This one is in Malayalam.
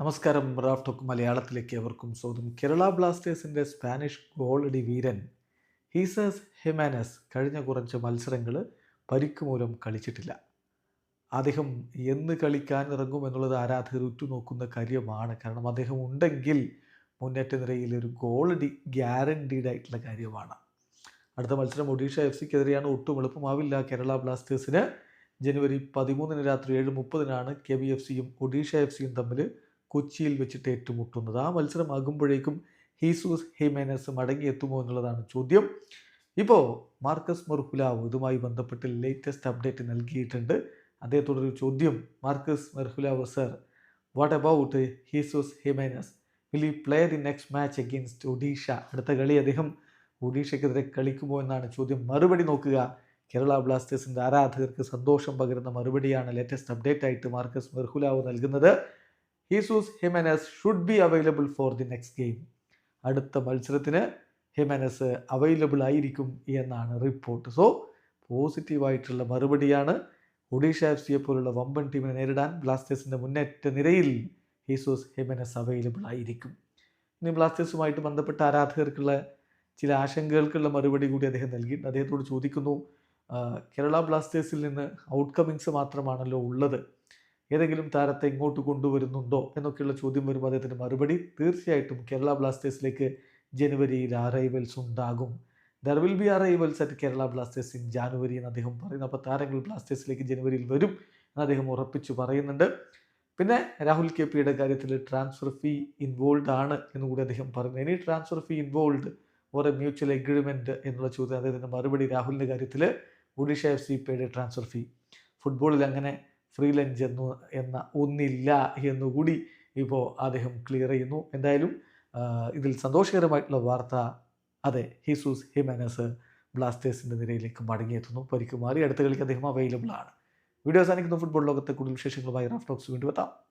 നമസ്കാരം റാഫ് ടോക്ക് മലയാളത്തിലേക്ക് അവർക്കും സ്വാഗതം. കേരള ബ്ലാസ്റ്റേഴ്സിന്റെ സ്പാനിഷ് ഗോളടി വീരൻ ഹീസസ് ഹെമാനസ് കഴിഞ്ഞ കുറച്ച് മത്സരങ്ങൾ പരിക്ക് മൂലം കളിച്ചിട്ടില്ല. അദ്ദേഹം എന്ന് കളിക്കാൻ ഇറങ്ങും എന്നുള്ളത് ആരാധകർ ഉറ്റുനോക്കുന്ന കാര്യമാണ്. കാരണം അദ്ദേഹം ഉണ്ടെങ്കിൽ മുന്നേറ്റ നിരയിൽ ഒരു ഗോളടി ഗ്യാരണ്ടീഡ് ആയിട്ടുള്ള കാര്യമാണ്. അടുത്ത മത്സരം ഒഡീഷ എഫ് സിക്കെതിരെയാണ്. ഒട്ടും എളുപ്പമാവില്ല. കേരള ബ്ലാസ്റ്റേഴ്സിന് ജനുവരി പതിമൂന്നിന് രാത്രി ഏഴ് മുപ്പതിനാണ് കെ ബി എഫ് സിയും ഒഡീഷ എഫ് സിയും തമ്മിൽ കൊച്ചിയിൽ വെച്ചിട്ട് ഏറ്റുമുട്ടുന്നത്. ആ മത്സരമാകുമ്പോഴേക്കും ഹീസൂസ് ഹിമേനസ് മടങ്ങിയെത്തുമോ എന്നുള്ളതാണ് ചോദ്യം. ഇപ്പോൾ മാർക്കസ് മെർഹുലാവ് ഇതുമായി ബന്ധപ്പെട്ട് ലേറ്റസ്റ്റ് അപ്ഡേറ്റ് നൽകിയിട്ടുണ്ട്. അദ്ദേഹത്തോടൊരു ചോദ്യം. Marcus Mergulhao sir what about Jesus Jimenez? Will he play the next match against Odisha? അടുത്ത കളി അദ്ദേഹം ഒഡീഷയ്ക്കെതിരെ കളിക്കുമോ എന്നാണ് ചോദ്യം. മറുപടി നോക്കുക. കേരള ബ്ലാസ്റ്റേഴ്സിന്റെ ആരാധകർക്ക് സന്തോഷം പകരുന്ന മറുപടിയാണ് ലേറ്റസ്റ്റ് അപ്ഡേറ്റ് ആയിട്ട് മാർക്കസ് മെർഹുലാവ് നൽകുന്നത്. Jesus Jimenez should be available for the next game അടുത്ത മത്സരത്തിന് ഹിമനസ് അവൈലബിൾ ആയിരിക്കും എന്നാണ് റിപ്പോർട്ട് സോ പോസിറ്റീവായിട്ടുള്ള മറുപടിയാണ് ഒഡീഷ എഫ് സിയെ പോലുള്ള വമ്പൻ ടീമിനെ നേരിടാൻ ബ്ലാസ്റ്റേഴ്സിന്റെ മുന്നേറ്റ നിരയിൽ ഹീസൂസ് ഹിമനസ് അവൈലബിൾ ആയിരിക്കും. ഇനി ബ്ലാസ്റ്റേഴ്സുമായിട്ട് ബന്ധപ്പെട്ട ആരാധകർക്കുള്ള ചില ആശങ്കകൾക്കുള്ള മറുപടി കൂടി അദ്ദേഹം നൽകിയിട്ടുണ്ട് അദ്ദേഹത്തോട് ചോദിക്കുന്നു. കേരള ബ്ലാസ്റ്റേഴ്സിൽ നിന്ന് ഔട്ട്കമിങ്സ് മാത്രമാണല്ലോ ഉള്ളത്. ഏതെങ്കിലും താരത്തെ ഇങ്ങോട്ട് കൊണ്ടുവരുന്നുണ്ടോ എന്നൊക്കെയുള്ള ചോദ്യം വരുമ്പോൾ അദ്ദേഹത്തിന്റെ മറുപടി തീർച്ചയായിട്ടും കേരള ബ്ലാസ്റ്റേഴ്സിലേക്ക് ജനുവരിയിൽ അറൈവൽസ് ഉണ്ടാകും. There will be arrivals at Kerala Blasters in January എന്ന് അദ്ദേഹം പറയുന്നു. അപ്പോൾ താരങ്ങൾ ബ്ലാസ്റ്റേഴ്സിലേക്ക് ജനുവരിയിൽ വരും എന്ന് അദ്ദേഹം ഉറപ്പിച്ചു പറയുന്നുണ്ട്. പിന്നെ രാഹുൽ കെ പിയുടെ കാര്യത്തിൽ ട്രാൻസ്ഫർ ഫീ ഇൻവോൾവ് ആണ് എന്ന് കൂടി അദ്ദേഹം പറഞ്ഞു ഇനി transfer fee involve or a mutual agreement എന്നുള്ള ചോദ്യം അദ്ദേഹത്തിന്റെ മറുപടി രാഹുലിന്റെ കാര്യത്തിൽ ഒഡീഷ എഫ് സി പേയുടെ ട്രാൻസ്ഫർ ഫീ ഫുട്ബോളിൽ അങ്ങനെ ഫ്രീ ലഞ്ച് എന്ന് എന്ന ഒന്നില്ല എന്നുകൂടി ഇപ്പോൾ അദ്ദേഹം ക്ലിയർ ചെയ്യുന്നു. എന്തായാലും ഇതിൽ സന്തോഷകരമായിട്ടുള്ള വാർത്ത അതെ ഹിസൂസ് ഹിമാനസ് ബ്ലാസ്റ്റേഴ്സിന്റെ നിരയിലേക്ക് മടങ്ങിയെത്തുന്നു. പരിക്കുമാറി അടുത്ത കളിക്ക് അദ്ദേഹം അവൈലബിൾ ആണ്. വീഡിയോ അവസാനിക്കുന്ന. ഫുട്ബോൾ ലോകത്തെ കൂടുതൽ വിശേഷങ്ങളുമായി റാഫ് ടോക്സ് വീണ്ടും എത്താം.